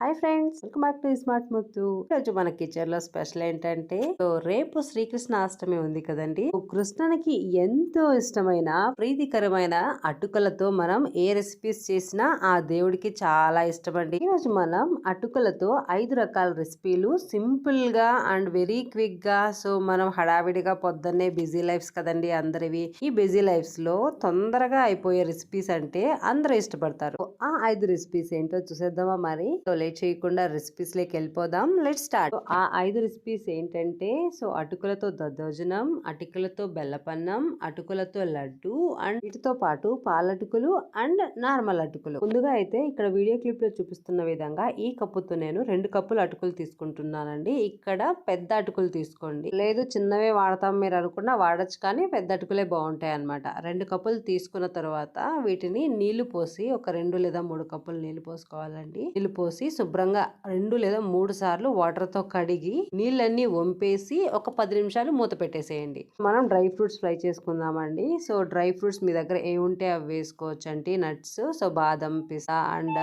Hi friends welcome back to smart Muthu ఈరోజు మన కిచెన్లో స్పెషల్ ఏంటంటే రేపు శ్రీకృష్ణ అష్టమి ఉంది కదండి. కృష్ణునికి ఎంతో ఇష్టమైన ప్రీతికరమైన అటుకలతో మనం ఏ రెసిపీస్ చేసినా ఆ దేవుడికి చాలా ఇష్టం అండి రోజు మనం అటుకలతో ఐదు రకాల రెసిపీలు సింపుల్గా అండ్ వెరీ క్విక్గా సో మనం హడావిడిగా పొద్దున్నే బిజీ లైఫ్స్ కదండి అందరివి. ఈ బిజీ లైఫ్స్లో తొందరగా అయిపోయే రెసిపీస్ అంటే అందరూ ఇష్టపడతారు. ఆ ఐదు రెసిపీస్ ఏంటో చూసేద్దామా మరి? లేట్ చేయకుండా రెసిపీస్లోకి వెళ్ళిపోదాం. లెట్ స్టార్ట్ ఆ ఐదు రెసిపీస్ ఏంటంటే సో అటుకులతో దద్దోజనం అటుకులతో బెల్లపన్నం అటుకులతో లడ్డు అండ్ వీటితో పాటు పాలటుకులు అండ్ నార్మల్ అటుకులు. ముందుగా అయితే ఇక్కడ వీడియో క్లిప్లో చూపిస్తున్న విధంగా ఈ కప్పుతో నేను రెండు కప్పులు అటుకులు తీసుకుంటున్నానండి. ఇక్కడ పెద్ద అటుకులు తీసుకోండి. లేదు చిన్నవే వాడతాం మీరు అనుకున్నా వాడచ్చు కానీ పెద్ద అటుకులే బాగుంటాయి అన్నమాట. రెండు కప్పులు తీసుకున్న తర్వాత వీటిని నీళ్ళు పోసి ఒక రెండు లేదా మూడు కప్పులు నీళ్ళు పోసుకోవాలండి. నీళ్ళు పోసి శుభ్రంగా రెండు లేదా మూడు సార్లు వాటర్తో కడిగి నీళ్ళన్నీ వంపేసి ఒక పది నిమిషాలు మూత పెట్టేసేయండి. మనం డ్రై ఫ్రూట్స్ ఫ్రై చేసుకుందామండి. సో డ్రై ఫ్రూట్స్ మీ దగ్గర ఏ ఉంటే అవి వేసుకోవచ్చు అంటే నట్స్ సో బాదం పిస్తా అండ్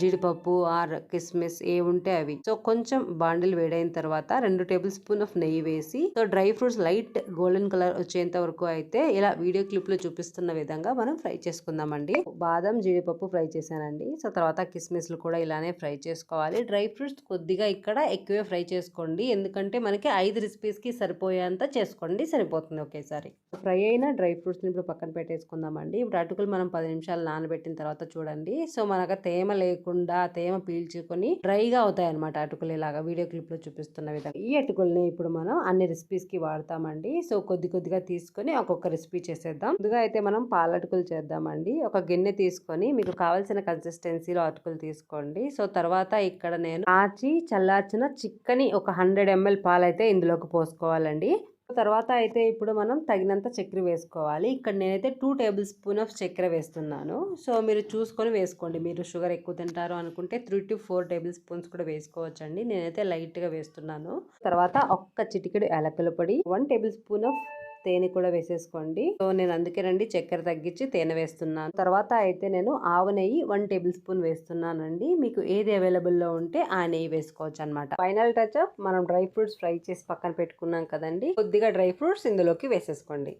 జీడిపప్పు ఆర్ కిస్మిస్ ఏ ఉంటే అవి. సో కొంచెం బాండిల్ వేడైన తర్వాత రెండు టేబుల్ స్పూన్ ఆఫ్ నెయ్యి వేసి so dry fruits light golden colour వచ్చేంత వరకు అయితే ఇలా వీడియో క్లిప్లో చూపిస్తున్న విధంగా మనం ఫ్రై చేసుకుందామండి. బాదం జీడిపప్పు ఫ్రై చేశానండి. సో తర్వాత కిస్మిస్లు కూడా ఇలానే ఫ్రై చేసుకోవాలి. డ్రై ఫ్రూట్స్ కొద్దిగా ఇక్కడ ఎక్కువే ఫ్రై చేసుకోండి. ఎందుకంటే మనకి ఐదు రెసిపీస్కి సరిపోయేంత చేసుకోండి. సరిపోతుంది ఒకేసారి. ఫ్రై అయిన డ్రై ఫ్రూట్స్ని ఇప్పుడు పక్కన పెట్టేసుకుందామండి. ఇప్పుడు అటుకులు మనం పది నిమిషాలు నానబెట్టిన తర్వాత చూడండి. సో మనకు తేమ లేకుండా తేమ పీల్చుకొని డ్రైగా అవుతాయి అనమాట అటుకులు ఇలాగా. వీడియో క్లిప్లో చూపిస్తున్న విధంగా. ఈ అటుకుల్ని ఇప్పుడు మనం అన్ని రెసిపీస్కి వాడతామండి. సో కొద్ది కొద్దిగా తీసుకొని ఒక్కొక్క రెసిపీ చేసేద్దాం. ముందుగా అయితే మనం పాలటుకులు చేద్దామండి. ఒక గిన్నె తీసుకొని మీకు కావాల్సిన కన్సిస్టెన్సీలో అటుకులు తీసుకోండి. సో తర్వాత తర్వాత ఇక్కడ నేను కాచి చల్లార్చిన చిక్కని ఒక హండ్రెడ్ ఎంఎల్ పాలైతే ఇందులోకి పోసుకోవాలండి. తర్వాత అయితే ఇప్పుడు మనం తగినంత చక్కెర వేసుకోవాలి. ఇక్కడ నేనైతే టూ టేబుల్ స్పూన్ ఆఫ్ చక్కెర వేస్తున్నాను. సో మీరు చూసుకొని వేసుకోండి. మీరు షుగర్ ఎక్కువ తింటారు అనుకుంటే three to four tablespoons కూడా వేసుకోవచ్చండి. నేనైతే లైట్గా వేస్తున్నాను. తర్వాత ఒక్క చిటికెడు ఎలకలు పొడి వన్ టేబుల్ స్పూన్ ఆఫ్ తేనె కూడా వేసేసుకోండి. సో నేను అందుకేనండి చక్కెర తగ్గించి తేనె వేస్తున్నాను. తర్వాత అయితే నేను ఆవు నెయ్యి వన్ టేబుల్ స్పూన్ వేస్తున్నానండి. మీకు ఏది అవైలబుల్లో ఉంటే ఆ నెయ్యి వేసుకోవచ్చు అనమాట ఫైనల్ టచ్ అప్ మనం డ్రై ఫ్రూట్స్ ఫ్రై చేసి పక్కన పెట్టుకున్నాం కదండి. కొద్దిగా డ్రై ఫ్రూట్స్ ఇందులోకి వేసేసుకోండి.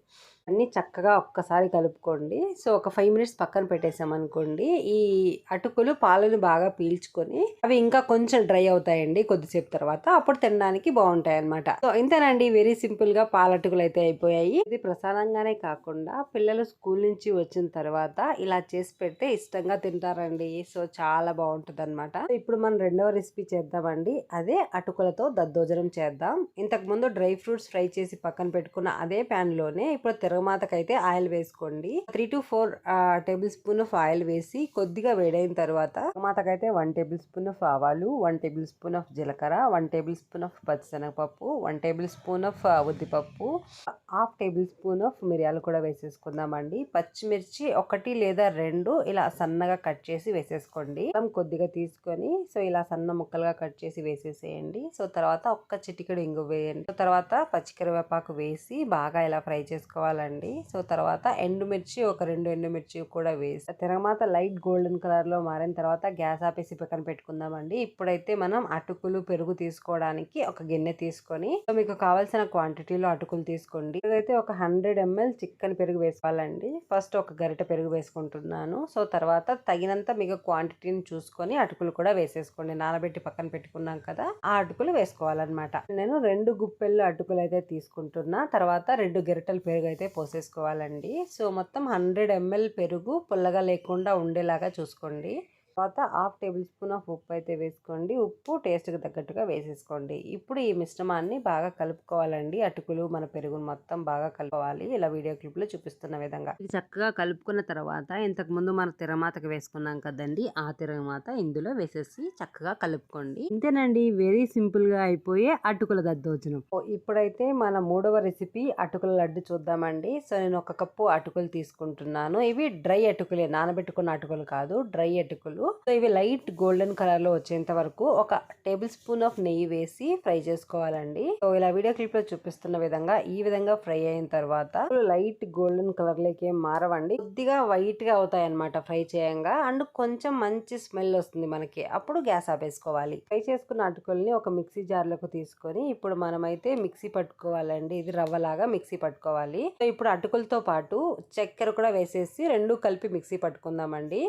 అన్ని చక్కగా ఒక్కసారి కలుపుకోండి. సో ఒక ఫైవ్ మినిట్స్ పక్కన పెట్టేసాం అనుకోండి. ఈ అటుకులు పాలను బాగా పీల్చుకొని అవి ఇంకా కొంచెం డ్రై అవుతాయండి కొద్దిసేపు తర్వాత. అప్పుడు తినడానికి బాగుంటాయి అనమాట సో ఇంతేనండి. వెరీ సింపుల్గా పాలటుకులు అయితే అయిపోయాయి. ఇది ప్రసాదంగానే కాకుండా పిల్లలు స్కూల్ నుంచి వచ్చిన తర్వాత ఇలా చేసి పెడితే ఇష్టంగా తింటారండి. సో చాలా బాగుంటుంది అనమాట ఇప్పుడు మనం రెండవ రెసిపీ చేద్దామండి. అదే అటుకులతో దద్దోజనం చేద్దాం. ఇంతకు ముందు డ్రై ఫ్రూట్స్ ఫ్రై చేసి పక్కన పెట్టుకున్న అదే ప్యాన్లోనే ఇప్పుడు తిరగమాతకైతే ఆయిల్ వేసుకోండి. Three to four tablespoon of oil వేసి కొద్దిగా వేడైన తర్వాత తిరగమాతకైతే వన్ టేబుల్ స్పూన్ ఆఫ్ ఆవాలు వన్ టేబుల్ స్పూన్ ఆఫ్ జీలకర్ర వన్ టేబుల్ స్పూన్ ఆఫ్ పచ్చిశనగపప్పు వన్ టేబుల్ స్పూన్ ఆఫ్ ఉద్దిపప్పు హాఫ్ టేబుల్ స్పూన్ ఆఫ్ మిరియాలు కూడా వేసేసుకుందామండి. పచ్చిమిర్చి ఒకటి లేదా రెండు ఇలా సన్నగా కట్ చేసి వేసేసుకోండి. మనం కొద్దిగా తీసుకొని సో ఇలా సన్న ముక్కలుగా కట్ చేసి వేసేసేయండి. సో తర్వాత ఒక్క చిటికెడు ఇంగు వేయండి. సో తర్వాత పచ్చికరివేపాకు వేసి బాగా ఇలా ఫ్రై చేసుకోవాలండి. సో తర్వాత ఎండుమిర్చి ఒక రెండు ఎండుమిర్చి కూడా వేసి తర్వాత లైట్ గోల్డెన్ కలర్లో మారిన తర్వాత గ్యాస్ ఆపేసి పక్కన పెట్టుకుందామండి. ఇప్పుడైతే మనం అటుకులు పెరుగు తీసుకోవడానికి ఒక గిన్నె తీసుకొని సో మీకు కావాల్సిన క్వాంటిటీలో అటుకులు తీసుకోండి. ఇదైతే ఒక హండ్రెడ్ ఎంఎల్ చికెన్ పెరుగు వేసుకోవాలండి. ఫస్ట్ ఒక గరిట పెరుగు వేసుకుంటున్నాను. సో తర్వాత తగినంత మీకు క్వాంటిటీని చూసుకొని అటుకులు కూడా వేసేసుకోండి. నానబెట్టి పక్కన పెట్టుకున్నాం కదా ఆ అటుకులు వేసుకోవాలన్నమాట. నేను రెండు గుప్పెళ్ళు అటుకులు అయితే తీసుకుంటున్నా. తర్వాత రెండు గరిటలు పెరుగు అయితే పోసేసుకోవాలండి. సో మొత్తం హండ్రెడ్ ఎంఎల్ పెరుగు పుల్లగా లేకుండా ఉండేలాగా చూసుకోండి. తర్వాత హాఫ్ టేబుల్ స్పూన్ ఆఫ్ ఉప్పు అయితే వేసుకోండి. ఉప్పు టేస్ట్కి తగ్గట్టుగా వేసేసుకోండి. ఇప్పుడు ఈ మిశ్రమాన్ని బాగా కలుపుకోవాలండి. అటుకులు మన పెరుగును మొత్తం బాగా కలుపుకోవాలి. ఇలా వీడియో క్లిప్లో చూపిస్తున్న విధంగా. ఇది చక్కగా కలుపుకున్న తర్వాత ఇంతకు ముందు మన తిరమాతకి వేసుకున్నాం కదండి. ఆ తిరమాత ఇందులో వేసేసి చక్కగా కలుపుకోండి. ఇంతేనండి. వెరీ సింపుల్గా అయిపోయే అటుకుల దద్దోజనం. ఇప్పుడైతే మన మూడవ రెసిపీ అటుకుల లడ్డు చూద్దామండి. సో నేను ఒక కప్పు అటుకులు తీసుకుంటున్నాను. ఇవి డ్రై అటుకులే నానబెట్టుకున్న అటుకులు కాదు. డ్రై అటుకులు. సో ఇవి లైట్ గోల్డెన్ కలర్లో వచ్చేంత వరకు ఒక టేబుల్ స్పూన్ ఆఫ్ నెయ్యి వేసి ఫ్రై చేసుకోవాలండి. సో ఇలా వీడియో క్లిప్లో చూపిస్తున్న విధంగా ఈ విధంగా ఫ్రై అయిన తర్వాత లైట్ గోల్డెన్ కలర్లోకి ఏం మారవండి. కొద్దిగా వైట్గా అవుతాయి అనమాట ఫ్రై చేయంగా. అండ్ కొంచెం మంచి స్మెల్ వస్తుంది మనకి. అప్పుడు గ్యాస్ ఆపేసుకోవాలి. ఫ్రై చేసుకున్న అటుకుల్ని ఒక మిక్సీ జార్లోకి తీసుకొని ఇప్పుడు మనమైతే మిక్సీ పట్టుకోవాలండి. ఇది రవ్వలాగా మిక్సీ పట్టుకోవాలి. సో ఇప్పుడు అటుకులతో పాటు చక్కెర కూడా వేసేసి రెండు కలిపి మిక్సీ పట్టుకుందామండి.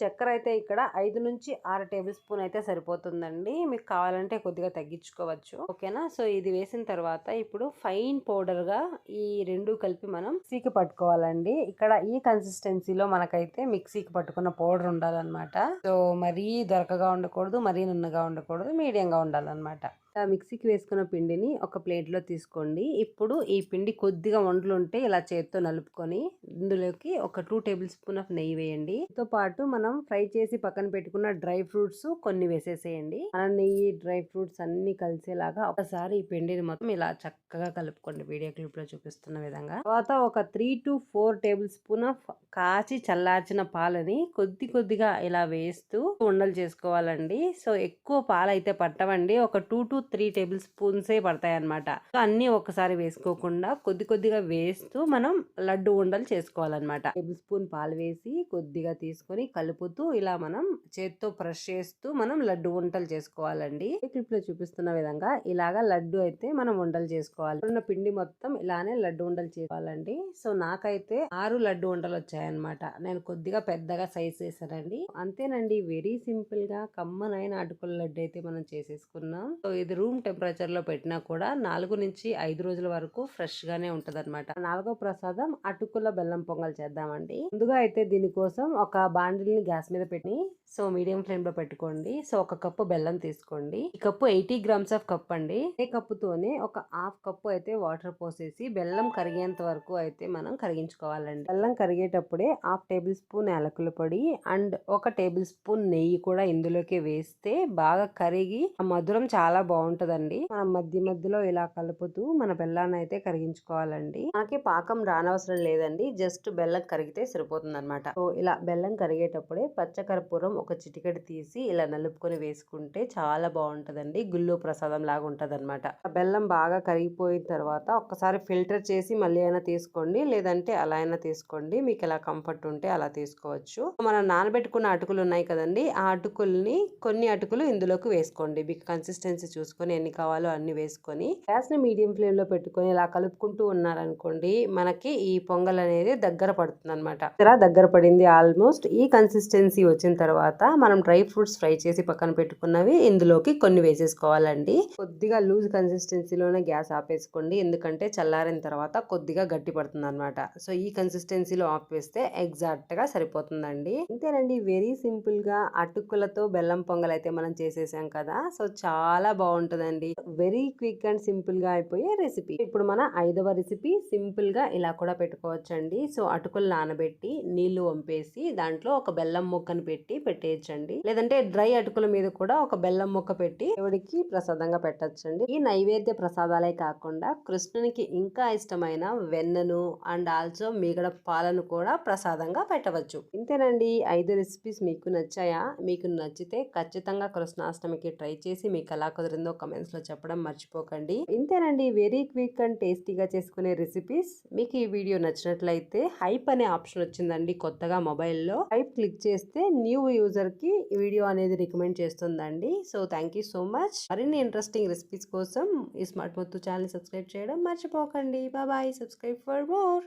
చక్కెర అయితే ఇక్కడ ఐదు నుంచి ఆరు టేబుల్ స్పూన్ అయితే సరిపోతుందండి. మీకు కావాలంటే కొద్దిగా తగ్గించుకోవచ్చు. ఓకేనా? సో ఇది వేసిన తర్వాత ఇప్పుడు ఫైన్ పౌడర్గా ఈ రెండు కలిపి మనం సీకి పట్టుకోవాలండి. ఇక్కడ ఈ కన్సిస్టెన్సీలో మనకైతే మిక్సీకి పట్టుకున్న పౌడర్ ఉండాలన్నమాట. సో మరీ దొరకగా ఉండకూడదు మరీ నున్నగా ఉండకూడదు మీడియంగా ఉండాలన్నమాట. మిక్సీకి వేసుకున్న పిండిని ఒక ప్లేట్లో తీసుకోండి. ఇప్పుడు ఈ పిండి కొద్దిగా వంటలు ఉంటే ఇలా చేతితో నలుపుకొని ఇందులోకి ఒక టూ టేబుల్ స్పూన్ ఆఫ్ నెయ్యి వేయండి. తో పాటు మనం ఫ్రై చేసి పక్కన పెట్టుకున్న డ్రై ఫ్రూట్స్ కొన్ని వేసేసేయండి. మన నెయ్యి డ్రై ఫ్రూట్స్ అన్ని కలిసేలాగా ఒకసారి ఈ పిండిని మొత్తం ఇలా చక్కగా కలుపుకోండి. వీడియో క్లిప్లో చూపిస్తున్న విధంగా. తర్వాత ఒక three to four tablespoon of కాచి చల్లార్చిన పాలని కొద్ది కొద్దిగా ఇలా వేస్తూ ఉండలు చేసుకోవాలండి. సో ఎక్కువ పాలు అయితే పట్టవండి. ఒక టూ టు త్రీ టేబుల్ స్పూన్సే పడతాయి అనమాట అన్నీ ఒకసారి వేసుకోకుండా కొద్ది కొద్దిగా వేస్తూ మనం లడ్డు ఉండలు చేసుకోవాలన్నమాట. టేబుల్ స్పూన్ పాలు వేసి కొద్దిగా తీసుకొని కలుపుతూ ఇలా మనం చేత్తో బ్రష్ చేస్తూ మనం లడ్డు వంటలు చేసుకోవాలండి. క్లిప్లో చూపిస్తున్న విధంగా ఇలాగా లడ్డు అయితే మనం వంటలు చేసుకోవాలి. ఉన్న పిండి మొత్తం ఇలానే లడ్డు వంటలు చేసుకోవాలండి. సో నాకైతే ఆరు లడ్డు వంటలు వచ్చాయన్నమాట. నేను కొద్దిగా పెద్దగా సైజ్ చేశానండి. అంతేనండి వెరీ సింపుల్గా కమ్మనైన అటుకుల లడ్డు అయితే మనం చేసేసుకున్నాం. సో ఇది రూమ్ టెంపరేచర్లో పెట్టినా కూడా నాలుగు నుంచి ఐదు రోజుల వరకు ఫ్రెష్ గానే అనమాట నాలుగో ప్రసాదం అటుకుల బెల్లం పొంగల్ చేద్దామండి. ముందుగా అయితే దీనికోసం ఒక బాండిల్ని గ్యాస్ మీద పెట్టి సో మీడియం ఫ్లేమ్లో పెట్టుకోండి. సో ఒక కప్పు బెల్లం తీసుకోండి. ఈ cup eighty grams of cup అండి. ఏ కప్పుతోనే ఒక హాఫ్ కప్పు అయితే వాటర్ పోసేసి బెల్లం కరిగేంత వరకు అయితే మనం కరిగించుకోవాలండి. బెల్లం కరిగేటప్పుడే హాఫ్ టేబుల్ స్పూన్ యాలకుల పొడి అండ్ ఒక టేబుల్ స్పూన్ నెయ్యి కూడా ఇందులోకి వేస్తే బాగా కరిగి ఆ మధురం చాలా బాగుంటుందండి. మనం మధ్య మధ్యలో ఇలా కలుపుతూ మన బెల్లాన్ని అయితే కరిగించుకోవాలండి. మనకి పాకం రానవసరం లేదండి. జస్ట్ బెల్లం కరిగితే సరిపోతుంది అనమాట సో ఇలా బెల్లం కరిగేటప్పుడే పచ్చకర్పూరం ఒక చిటికెడు తీసి ఇలా నలుపుకొని వేసుకుంటే చాలా బాగుంటదండి. గుళ్ళు ప్రసాదం లాగా ఉంటుంది అనమాట బెల్లం బాగా కరిగిపోయిన తర్వాత ఒక్కసారి ఫిల్టర్ చేసి మళ్ళీ అయినా తీసుకోండి. లేదంటే అలా అయినా తీసుకోండి. మీకు ఎలా కంఫర్ట్ ఉంటే అలా తీసుకోవచ్చు. మనం నానబెట్టుకున్న అటుకులు ఉన్నాయి కదండి. ఆ అటుకుల్ని కొన్ని అటుకులు ఇందులోకి వేసుకోండి. మీకు కన్సిస్టెన్సీ చూసుకోండి చూసుకొని ఎన్ని కావాలో అన్ని వేసుకొని గ్యాస్ని మీడియం ఫ్లేమ్లో పెట్టుకొని ఇలా కలుపుకుంటూ ఉన్నారనుకోండి మనకి ఈ పొంగల్ అనేది దగ్గర పడుతుంది అనమాట దగ్గర పడింది ఆల్మోస్ట్. ఈ కన్సిస్టెన్సీ వచ్చిన తర్వాత మనం డ్రై ఫ్రూట్స్ ఫ్రై చేసి పక్కన పెట్టుకున్నవి ఇందులోకి కొన్ని వేసేసుకోవాలండి. కొద్దిగా లూజ్ కన్సిస్టెన్సీలోనే గ్యాస్ ఆపేసుకోండి. ఎందుకంటే చల్లారిన తర్వాత కొద్దిగా గట్టి పడుతుంది అనమాట సో ఈ కన్సిస్టెన్సీలో ఆపేస్తే ఎగ్జాక్ట్గా సరిపోతుందండి. అంతేనండి వెరీ సింపుల్గా అటుకులతో బెల్లం పొంగల్ అయితే మనం చేసేసాం కదా. సో చాలా ఉంటుందండి. వెరీ క్విక్ అండ్ సింపుల్గా అయిపోయే రెసిపీ ఇప్పుడు మన ఐదవ రెసిపీ సింపుల్గా ఇలా కూడా పెట్టుకోవచ్చండి. సో అటుకులు నానబెట్టి నీళ్ళు వంపేసి దాంట్లో ఒక బెల్లం ముక్కను పెట్టి పెట్టేయచ్చండి. లేదంటే డ్రై అటుకుల మీద కూడా ఒక బెల్లం ముక్క పెట్టి దేవుడికి ప్రసాదంగా పెట్టచ్చండి. ఈ నైవేద్య ప్రసాదాలే కాకుండా కృష్ణునికి ఇంకా ఇష్టమైన వెన్నను అండ్ ఆల్సో మిగడ పాలను కూడా ప్రసాదంగా పెట్టవచ్చు. ఇంతేనండి. ఐదు రెసిపీస్ మీకు నచ్చాయా? మీకు నచ్చితే ఖచ్చితంగా కృష్ణాష్టమికి ట్రై చేసి మీకు ఎలా కుదిరిందో కమెంట్స్లో చెప్పడం మర్చిపోకండి. ఇంతేనండి వెరీ క్విక్ అండ్ టేస్టీగా చేసుకునే రెసిపీస్ మీకు ఈ వీడియో నచ్చినట్లయితే హైప్ అనే ఆప్షన్ వచ్చిందండి కొత్తగా మొబైల్లో. హైప్ క్లిక్ చేస్తే న్యూ యూజర్కి వీడియో అనేది రికమెండ్ చేస్తుందండి. So thank you so much. మరిన్ని ఇంట్రెస్టింగ్ రెసిపీస్ కోసం ఈ స్మార్ట్ మొత్తు ఛానల్ సబ్స్క్రైబ్ చేయడం మర్చిపోకండి. బాబాయ్ సబ్స్క్రైబ్ ఫర్ మోర్.